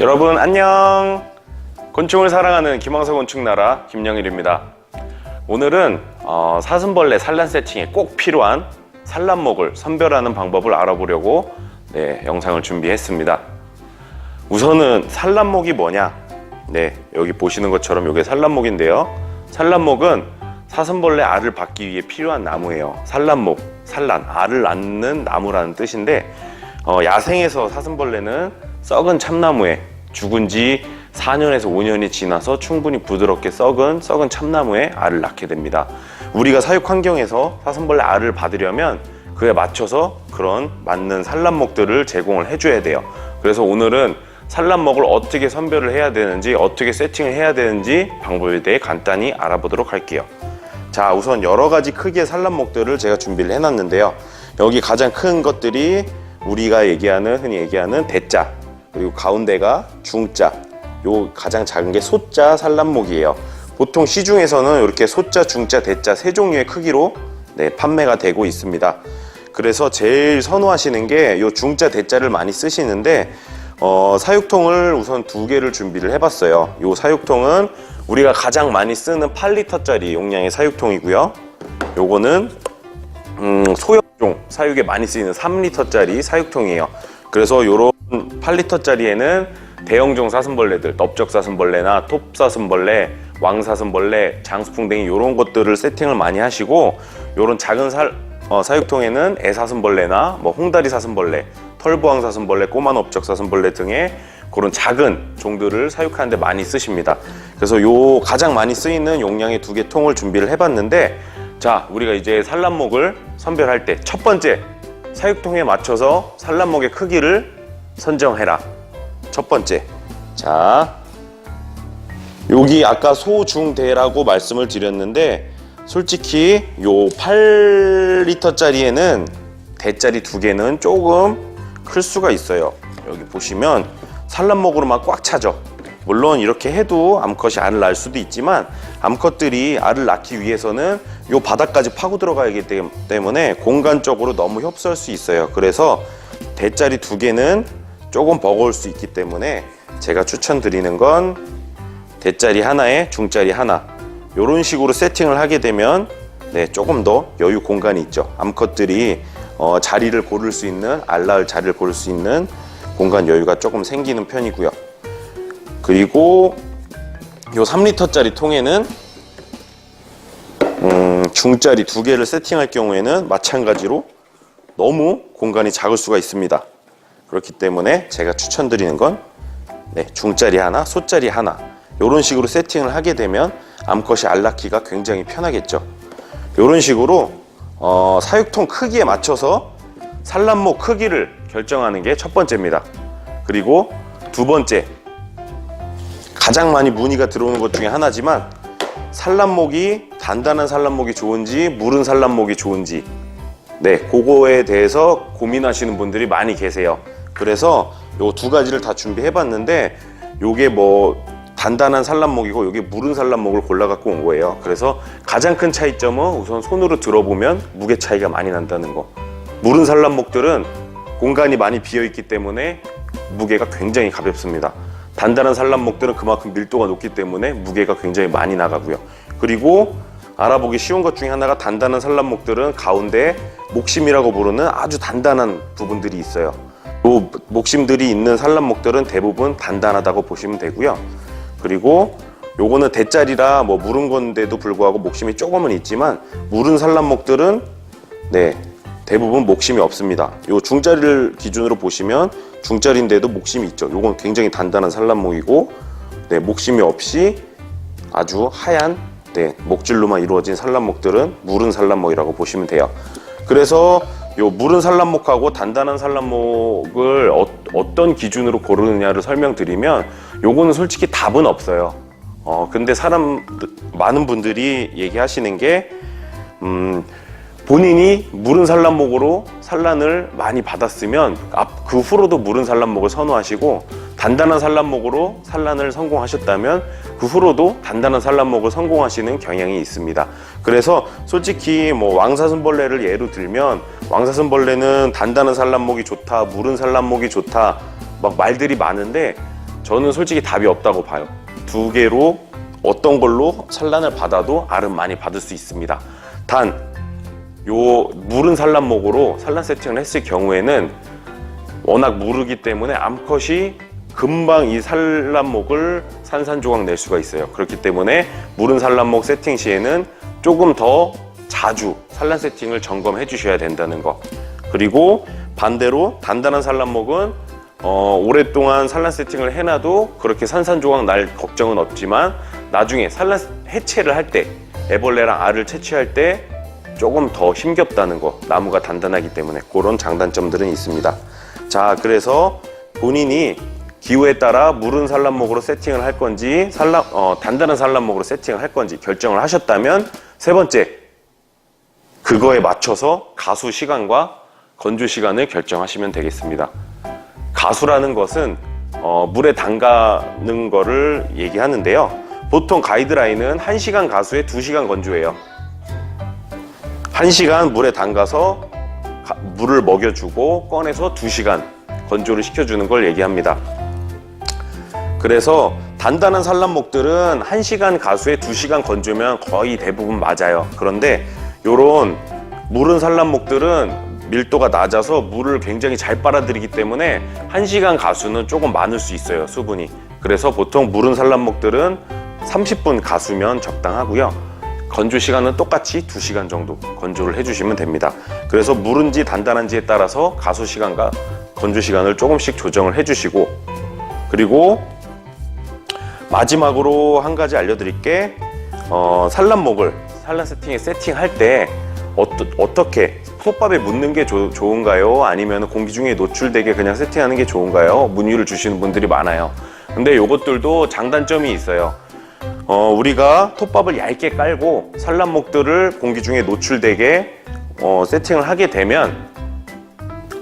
여러분 안녕. 곤충을 사랑하는 김황석 곤충나라 김영일입니다. 오늘은 어, 사슴벌레 산란 세팅에 꼭 필요한 산란목을 선별하는 방법을 알아보려고 네, 영상을 준비했습니다. 우선은 산란목이 뭐냐? 네 여기 보시는 것처럼 이게 산란목인데요. 산란목은 사슴벌레 알을 받기 위해 필요한 나무예요. 산란목 산란 알을 낳는 나무라는 뜻인데 어, 야생에서 사슴벌레는 썩은 참나무에 죽은 지 4년에서 5년이 지나서 충분히 부드럽게 썩은 썩은 참나무에 알을 낳게 됩니다. 우리가 사육 환경에서 사슴벌레 알을 받으려면 그에 맞춰서 그런 맞는 산란목들을 제공을 해줘야 돼요. 그래서 오늘은 산란목을 어떻게 선별을 해야 되는지 어떻게 세팅을 해야 되는지 방법에 대해 간단히 알아보도록 할게요. 자 우선 여러 가지 크기의 산란목들을 제가 준비를 해놨는데요. 여기 가장 큰 것들이 우리가 얘기하는 흔히 얘기하는 대자 그리고 가운데가 중자 요 가장 작은 게 소자 산란목이에요. 보통 시중에서는 이렇게 소자, 중자, 대자 세 종류의 크기로 네, 판매가 되고 있습니다. 그래서 제일 선호하시는 게 요 중자, 대자를 많이 쓰시는데 어, 사육통을 우선 두 개를 준비를 해봤어요. 요 사육통은 우리가 가장 많이 쓰는 8리터짜리 용량의 사육통이고요. 요거는 음, 소형종 사육에 많이 쓰이는 3리터짜리 사육통이에요. 그래서 요런 8리터짜리에는 대형종 사슴벌레들, 넓적 사슴벌레나 톱 사슴벌레, 왕 사슴벌레, 장수풍뎅이 요런 것들을 세팅을 많이 하시고 요런 작은 살, 어, 사육통에는 애사슴벌레나 뭐 홍다리 사슴벌레, 털보왕 사슴벌레, 꼬만 업적 사슴벌레 등의 그런 작은 종들을 사육하는데 많이 쓰십니다. 그래서 요 가장 많이 쓰이는 용량의 두 개 통을 준비를 해봤는데 자 우리가 이제 산란목을 선별할 때 첫 번째 사육통에 맞춰서 산란목의 크기를 선정해라. 첫 번째. 자, 여기 아까 소중대라고 말씀을 드렸는데 솔직히 요 8리터짜리에는 대짜리 두 개는 조금 클 수가 있어요. 여기 보시면 산란목으로만 꽉 차죠. 물론 이렇게 해도 암컷이 알을 낳을 수도 있지만 암컷들이 알을 낳기 위해서는 요 바닥까지 파고 들어가야 하기 때문에 공간적으로 너무 협소할 수 있어요. 그래서 대짜리 두 개는 조금 버거울 수 있기 때문에 제가 추천드리는 건 대짜리 하나에 중짜리 하나 이런 식으로 세팅을 하게 되면 네, 조금 더 여유 공간이 있죠. 암컷들이 어, 자리를 고를 수 있는 알 낳을 자리를 고를 수 있는 공간 여유가 조금 생기는 편이고요. 그리고 요 3리터짜리 통에는 음, 중짜리 두 개를 세팅할 경우에는 마찬가지로 너무 공간이 작을 수가 있습니다. 그렇기 때문에 제가 추천드리는 건 네, 중짜리 하나, 소짜리 하나 이런 식으로 세팅을 하게 되면 암컷이 알 낳기가 굉장히 편하겠죠. 이런 식으로 어, 사육통 크기에 맞춰서 산란목 크기를 결정하는 게 첫 번째입니다. 그리고 두 번째 가장 많이 문의가 들어오는 것 중에 하나지만 산란목이 단단한 산란목이 좋은지 무른 산란목이 좋은지 네 그거에 대해서 고민하시는 분들이 많이 계세요. 그래서 요 두 가지를 다 준비해 봤는데 요게 뭐 단단한 산란목이고 요게 무른 산란목을 골라 갖고 온 거예요. 그래서 가장 큰 차이점은 우선 손으로 들어보면 무게 차이가 많이 난다는 거. 무른 산란목들은 공간이 많이 비어 있기 때문에 무게가 굉장히 가볍습니다. 단단한 산란목들은 그만큼 밀도가 높기 때문에 무게가 굉장히 많이 나가고요. 그리고 알아보기 쉬운 것 중에 하나가 단단한 산란목들은 가운데 목심이라고 부르는 아주 단단한 부분들이 있어요. 요 목심들이 있는 산란목들은 대부분 단단하다고 보시면 되고요. 그리고 요거는 대짜리라 뭐 무른 건데도 불구하고 목심이 조금은 있지만 무른 산란목들은 네 대부분 목심이 없습니다. 요 중짜리를 기준으로 보시면 중짜리인데도 목심이 있죠. 요건 굉장히 단단한 산란목이고 네 목심이 없이 아주 하얀 네, 목줄로만 이루어진 산란목들은 무른 산란목이라고 보시면 돼요. 그래서 요 무른 산란목하고 단단한 산란목을 어, 떤 기준으로 고르느냐를 설명드리면 요거는 솔직히 답은 없어요. 어, 근데 사람 많은 분들이 얘기하시는 게 음, 본인이 무른 산란목으로 산란을 많이 받았으면 앞, 그 후로도 무른 산란목을 선호하시고 단단한 산란목으로 산란을 성공하셨다면 그 후로도 단단한 산란목을 성공하시는 경향이 있습니다. 그래서 솔직히 뭐 왕사슴벌레를 예로 들면 왕사슴벌레는 단단한 산란목이 좋다, 무른 산란목이 좋다 막 말들이 많은데 저는 솔직히 답이 없다고 봐요. 두 개로 어떤 걸로 산란을 받아도 알은 많이 받을 수 있습니다. 단, 요 무른 산란목으로 산란 세팅을 했을 경우에는 워낙 무르기 때문에 암컷이 금방 이 산란목을 산산조각 낼 수가 있어요. 그렇기 때문에 무른 산란목 세팅 시에는 조금 더 자주 산란 세팅을 점검해 주셔야 된다는 거. 그리고 반대로 단단한 산란목은 어, 오랫동안 산란 세팅을 해놔도 그렇게 산산조각 날 걱정은 없지만 나중에 산란 해체를 할 때 애벌레랑 알을 채취할 때 조금 더 힘겹다는 거 나무가 단단하기 때문에 그런 장단점들은 있습니다 자 그래서 본인이 기후에 따라 무른 산란목으로 세팅을 할 건지 산란, 어, 단단한 산란목으로 세팅을 할 건지 결정을 하셨다면 세 번째 그거에 맞춰서 가수 시간과 건조 시간을 결정하시면 되겠습니다. 가수라는 것은 어, 물에 담가는 거를 얘기하는데요. 보통 가이드라인은 1시간 가수에 2시간 건조해요. 1시간 물에 담가서 가- 물을 먹여주고 꺼내서 2시간 건조를 시켜주는 걸 얘기합니다. 그래서 단단한 산란목들은 1시간 가수에 2시간 건조면 거의 대부분 맞아요. 그런데 요런 무른 산란목들은 밀도가 낮아서 물을 굉장히 잘 빨아들이기 때문에 1시간 가수는 조금 많을 수 있어요, 수분이. 그래서 보통 무른 산란목들은 30분 가수면 적당하고요. 건조 시간은 똑같이 2시간 정도 건조를 해주시면 됩니다. 그래서 무른지 단단한지에 따라서 가수 시간과 건조 시간을 조금씩 조정을 해주시고 그리고 마지막으로 한 가지 알려드릴 게 어, 산란목을 산란 세팅에 세팅할 때 어떠, 어떻게 솥밥에 묻는 게 조- 좋은가요? 아니면 공기 중에 노출되게 그냥 세팅하는 게 좋은가요? 문의를 주시는 분들이 많아요. 근데 이것들도 장단점이 있어요. 어, 우리가 톱밥을 얇게 깔고 산란목들을 공기 중에 노출되게 어, 세팅을 하게 되면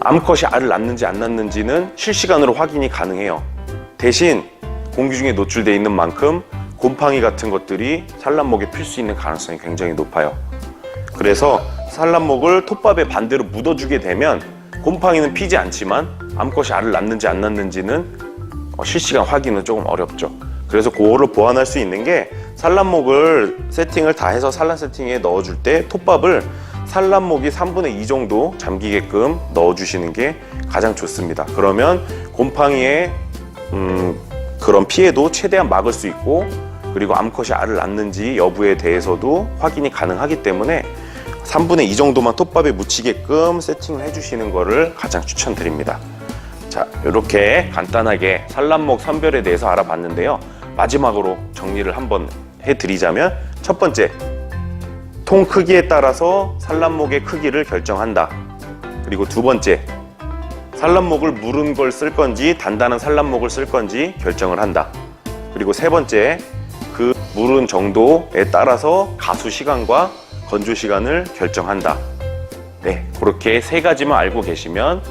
암컷이 알을 낳는지 안 낳는지는 실시간으로 확인이 가능해요. 대신 공기 중에 노출되어 있는 만큼 곰팡이 같은 것들이 산란목에 필 수 있는 가능성이 굉장히 높아요. 그래서 산란목을 톱밥에 반대로 묻어주게 되면 곰팡이는 피지 않지만 암컷이 알을 낳는지 안 낳는지는 어, 실시간 확인은 조금 어렵죠. 그래서 그거를 보완할 수 있는 게 산란목을 세팅을 다 해서 산란 세팅에 넣어줄 때 톱밥을 산란목이 3분의 2 정도 잠기게끔 넣어주시는 게 가장 좋습니다. 그러면 곰팡이의 음, 그런 피해도 최대한 막을 수 있고 그리고 암컷이 알을 낳는지 여부에 대해서도 확인이 가능하기 때문에 3분의 2 정도만 톱밥에 묻히게끔 세팅을 해주시는 것을 가장 추천드립니다. 자, 이렇게 간단하게 산란목 선별에 대해서 알아봤는데요. 마지막으로 정리를 한번 해드리자면 첫 번째, 통 크기에 따라서 산란목의 크기를 결정한다. 그리고 두 번째, 산란목을 무른 걸 쓸 건지 단단한 산란목을 쓸 건지 결정을 한다. 그리고 세 번째, 그 무른 정도에 따라서 가수 시간과 건조 시간을 결정한다. 네, 그렇게 세 가지만 알고 계시면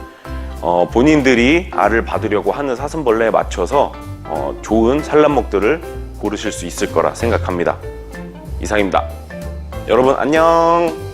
어, 본인들이 알을 받으려고 하는 사슴벌레에 맞춰서 어, 좋은 산란목들을 고르실 수 있을 거라 생각합니다. 이상입니다. 여러분 안녕.